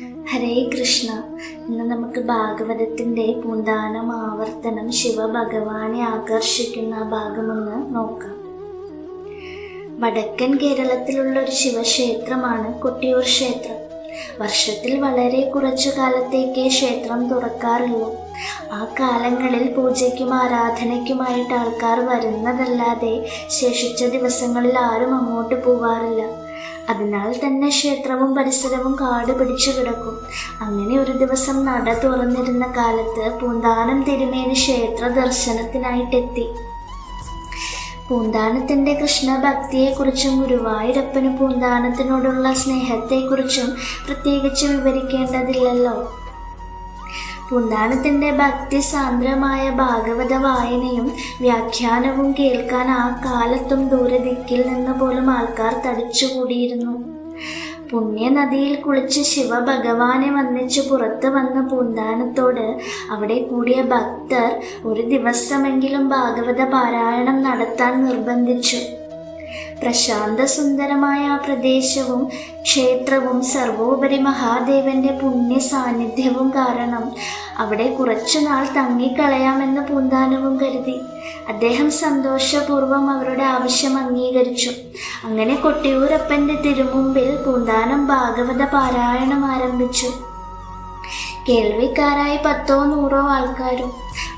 ഹരേ കൃഷ്ണ. ഇന്ന് നമുക്ക് ഭാഗവതത്തിന്റെ പൂന്താനം ആവർത്തനം ശിവഭഗവാനെ ആകർഷിക്കുന്ന ഭാഗമെന്ന് നോക്കാം. വടക്കൻ കേരളത്തിലുള്ള ഒരു ശിവക്ഷേത്രമാണ് കൊട്ടിയൂർ ക്ഷേത്രം. വർഷത്തിൽ വളരെ കുറച്ചു കാലത്തേക്കേ ക്ഷേത്രം തുറക്കാറുള്ളൂ. ആ കാലങ്ങളിൽ പൂജയ്ക്കും ആരാധനയ്ക്കുമായിട്ട് ആൾക്കാർ വരുന്നതല്ലാതെ ശേഷിച്ച ദിവസങ്ങളിൽ ആരും അങ്ങോട്ട് പോവാറില്ല. അതിനാൽ തന്നെ ക്ഷേത്രവും പരിസരവും കാട് പിടിച്ചു കിടക്കും. അങ്ങനെ ഒരു ദിവസം നട തുറന്നിരുന്ന കാലത്ത് പൂന്താനം തിരുമേനി ക്ഷേത്ര ദർശനത്തിനായിട്ടെത്തി. പൂന്താനത്തിന്റെ കൃഷ്ണഭക്തിയെക്കുറിച്ചും ഗുരുവായൂരപ്പന് പൂന്താനത്തിനോടുള്ള സ്നേഹത്തെക്കുറിച്ചും പ്രത്യേകിച്ച് വിവരിക്കേണ്ടതില്ലല്ലോ. പൂന്താനത്തിന്റെ ഭക്തിസാന്ദ്രമായ ഭാഗവത വായനയും വ്യാഖ്യാനവും കേൾക്കാൻ ആ കാലത്തും ദൂരദിക്കിൽ നിന്ന് പോലും ആൾക്കാർ തടിച്ചുകൂടിയിരുന്നു. പുണ്യനദിയിൽ കുളിച്ച് ശിവഭഗവാനെ വന്നിച്ച് പുറത്ത് വന്ന പൂന്താനത്തോട് അവിടെ കൂടിയ ഭക്തർ ഒരു ദിവസമെങ്കിലും ഭാഗവത പാരായണം നടത്താൻ നിർബന്ധിച്ചു. പ്രശാന്ത സുന്ദരമായ ആ പ്രദേശവും ക്ഷേത്രവും സർവോപരി മഹാദേവന്റെ പുണ്യ സാന്നിധ്യവും കാരണം അവിടെ കുറച്ചുനാൾ തങ്ങിക്കളയാമെന്ന് പൂന്താനവും കരുതി. അദ്ദേഹം സന്തോഷപൂർവം അവരുടെ ആവശ്യം അംഗീകരിച്ചു. അങ്ങനെ കൊട്ടിയൂരപ്പന്റെ തിരുമുമ്പിൽ പൂന്താനം ഭാഗവത പാരായണം ആരംഭിച്ചു. കേൾവിക്കാരായി പത്തോ നൂറോ ആൾക്കാരും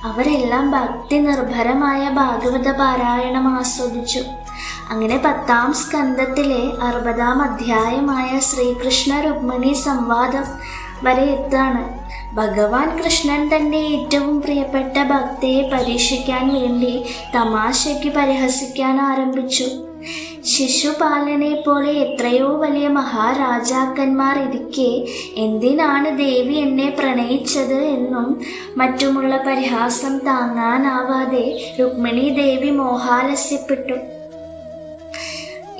അവരെല്ലാം ഭക്തി നിർഭരമായ ഭാഗവത പാരായണം ആസ്വദിച്ചു. അങ്ങനെ പത്താം സ്കന്ധത്തിലെ അറുപതാം അധ്യായമായ ശ്രീകൃഷ്ണ രുക്മിണി സംവാദം വരെ എത്താണ്. ഭഗവാൻ കൃഷ്ണൻ തന്റെ ഏറ്റവും പ്രിയപ്പെട്ട ഭക്തയെ പരീക്ഷിക്കാൻ വേണ്ടി തമാശയ്ക്ക് പരിഹസിക്കാൻ ആരംഭിച്ചു. ശിശുപാലനെ പോലെ എത്രയോ വലിയ മഹാരാജാക്കന്മാർ ഇരിക്കെ എന്തിനാണ് ദേവി എന്നെ പ്രണയിച്ചത് എന്നും മറ്റുമുള്ള പരിഹാസം താങ്ങാനാവാതെ രുക്മിണി ദേവി മോഹാലസ്യപ്പെട്ടു.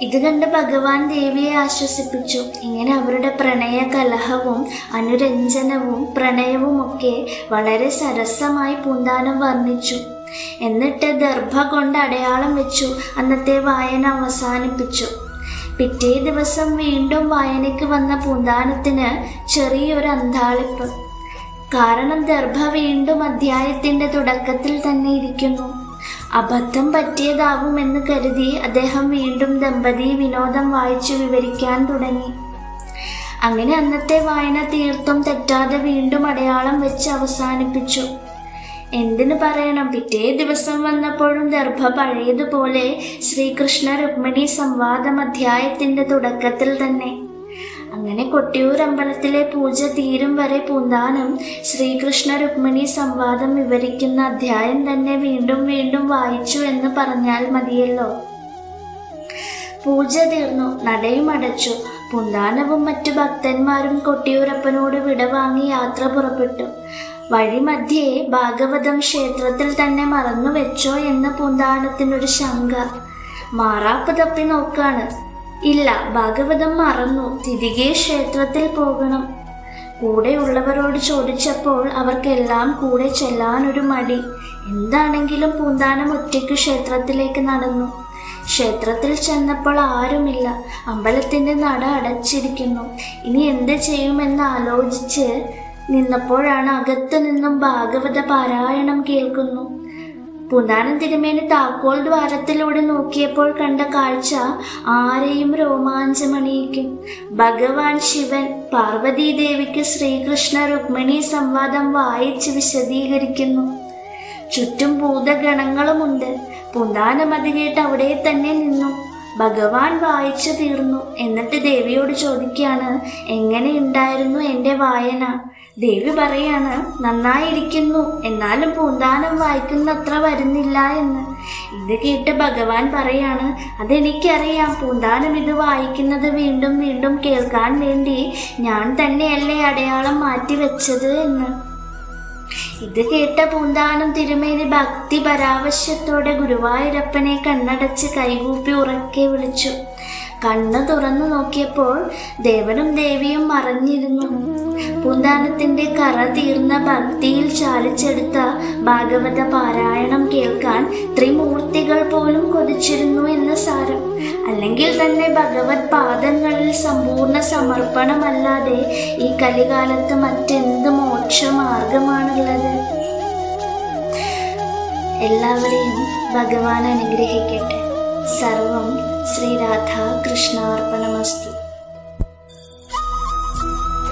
ഇത് കണ്ട് ഭഗവാൻ ദേവിയെ ആശ്വസിപ്പിച്ചു. ഇങ്ങനെ അവരുടെ പ്രണയ കലഹവും അനുരഞ്ജനവും പ്രണയവും ഒക്കെ വളരെ സരസമായി പൂന്താനം വർണിച്ചു. എന്നിട്ട് ദർഭ കൊണ്ട് അടയാളം വെച്ചു. അന്നത്തെ വായന അവസാനിപ്പിച്ചു. പിറ്റേ ദിവസം വീണ്ടും വായനയ്ക്ക് വന്ന പൂന്താനത്തിന് ചെറിയൊരു അന്താളിപ്പ് കാരണം ദർഭ വീണ്ടും അധ്യായത്തിന്റെ തുടക്കത്തിൽ തന്നെ ഇരിക്കുന്നു. അബദ്ധം പറ്റിയതാകുമെന്ന് കരുതി അദ്ദേഹം വീണ്ടും ദമ്പതി വിനോദം വായിച്ചു വിവരിക്കാൻ തുടങ്ങി. അങ്ങനെ അന്നത്തെ വായന തീർത്തും തെറ്റാതെ വീണ്ടും അടയാളം വെച്ച് അവസാനിപ്പിച്ചു. എന്തിനു പറയണം? പിറ്റേ ദിവസം വന്നപ്പോഴും ദർഭ പഴയതുപോലെ ശ്രീകൃഷ്ണ രുക്മിണി സംവാദം അധ്യായത്തിന്റെ തുടക്കത്തിൽ തന്നെ. അങ്ങനെ കൊട്ടിയൂർ അമ്പലത്തിലെ പൂജ തീരും വരെ പൂന്താനം ശ്രീകൃഷ്ണ രുക്മിണി സംവാദം വിവരിക്കുന്ന അധ്യായം തന്നെ വീണ്ടും വീണ്ടും വായിച്ചു എന്ന് പറഞ്ഞാൽ മതിയല്ലോ. പൂജ തീർന്നു. നടയും അടച്ചു. പുന്താനവും മറ്റു ഭക്തന്മാരും കൊട്ടിയൂരപ്പനോട് വിടവാങ്ങി യാത്ര പുറപ്പെട്ടു. വഴിമധ്യേ ഭാഗവതം ക്ഷേത്രത്തിൽ തന്നെ മറന്നു വെച്ചോ എന്ന് പുന്താനത്തിനൊരു ശങ്ക. മാറാപ്പ് തപ്പി നോക്കാണ്. ഇല്ല ഭാഗവതം മറന്നു. തിരികെ ക്ഷേത്രത്തിൽ പോകണം. കൂടെയുള്ളവരോട് ചോദിച്ചപ്പോൾ അവർക്കെല്ലാം കൂടെ ചെല്ലാനൊരു മടി. എന്താണെങ്കിലും പൂന്താനം ഒറ്റയ്ക്ക് ക്ഷേത്രത്തിലേക്ക് നടന്നു. ക്ഷേത്രത്തിൽ ചെന്നപ്പോൾ ആരുമില്ല. അമ്പലത്തിന്റെ നട അടച്ചിരിക്കുന്നു. ഇനി എന്ത് ചെയ്യുമെന്ന് ആലോചിച്ച് നിന്നപ്പോഴാണ് അകത്തു നിന്നും ഭാഗവത പാരായണം കേൾക്കുന്നു. പൂന്താനം തിരുമേനി താക്കോൽ ദ്വാരത്തിലൂടെ നോക്കിയപ്പോൾ കണ്ട കാഴ്ച ആരെയും രോമാഞ്ചമണിയിക്കും. ഭഗവാൻ ശിവൻ പാർവതീദേവിക്ക് ശ്രീകൃഷ്ണ രുക്മിണി സംവാദം വായിച്ച് വിശദീകരിക്കുന്നു. ചുറ്റും ഭൂതഗണങ്ങളുമുണ്ട്. പൂന്താനം അത് കേട്ട് അവിടെ തന്നെ നിന്നു. ഭഗവാൻ വായിച്ചു തീർന്നു. എന്നിട്ട് ദേവിയോട് ചോദിക്കുകയാണ് എങ്ങനെയുണ്ടായിരുന്നു എന്റെ വായന? ദേവി പറയാണ് നന്നായിരിക്കുന്നു. എന്നാലും പൂന്താനം വായിക്കുന്നത്ര വരുന്നില്ല എന്ന്. ഇത് കേട്ട് ഭഗവാൻ പറയാണ് അതെനിക്കറിയാം. പൂന്താനം ഇത് വായിക്കുന്നത് വീണ്ടും വീണ്ടും കേൾക്കാൻ വേണ്ടി ഞാൻ തന്നെയല്ലേ അടയാളം മാറ്റി വെച്ചത് എന്ന്. ഇത് കേട്ട പൂന്താനം തിരുമേനി ഭക്തി പരാവശ്യത്തോടെ ഗുരുവായൂരപ്പനെ കണ്ണടച്ച് കൈകൂപ്പി ഉറക്കെ വിളിച്ചു. കണ്ണ് തുറന്നു നോക്കിയപ്പോൾ ദേവനും ദേവിയും മറഞ്ഞിരുന്നു. പൂന്താനത്തിന്റെ കറ തീർന്ന ഭക്തിയിൽ ചാലിച്ചെടുത്ത ഭാഗവത പാരായണം കേൾക്കാൻ ത്രിമൂർത്തികൾ പോലും കൊതിച്ചിരുന്നു എന്ന് സാരം. അല്ലെങ്കിൽ തന്നെ ഭഗവത് പാദങ്ങളിൽ സമ്പൂർണ സമർപ്പണമല്ലാതെ ഈ കലികാലത്ത് മറ്റെന്ത് മോക്ഷമാർഗമാണുള്ളത്? എല്ലാവരെയും ഭഗവാൻ അനുഗ്രഹിക്കട്ടെ. സർവം ശ്രീരാധാ കൃഷ്ണാർപ്പണമസ്തു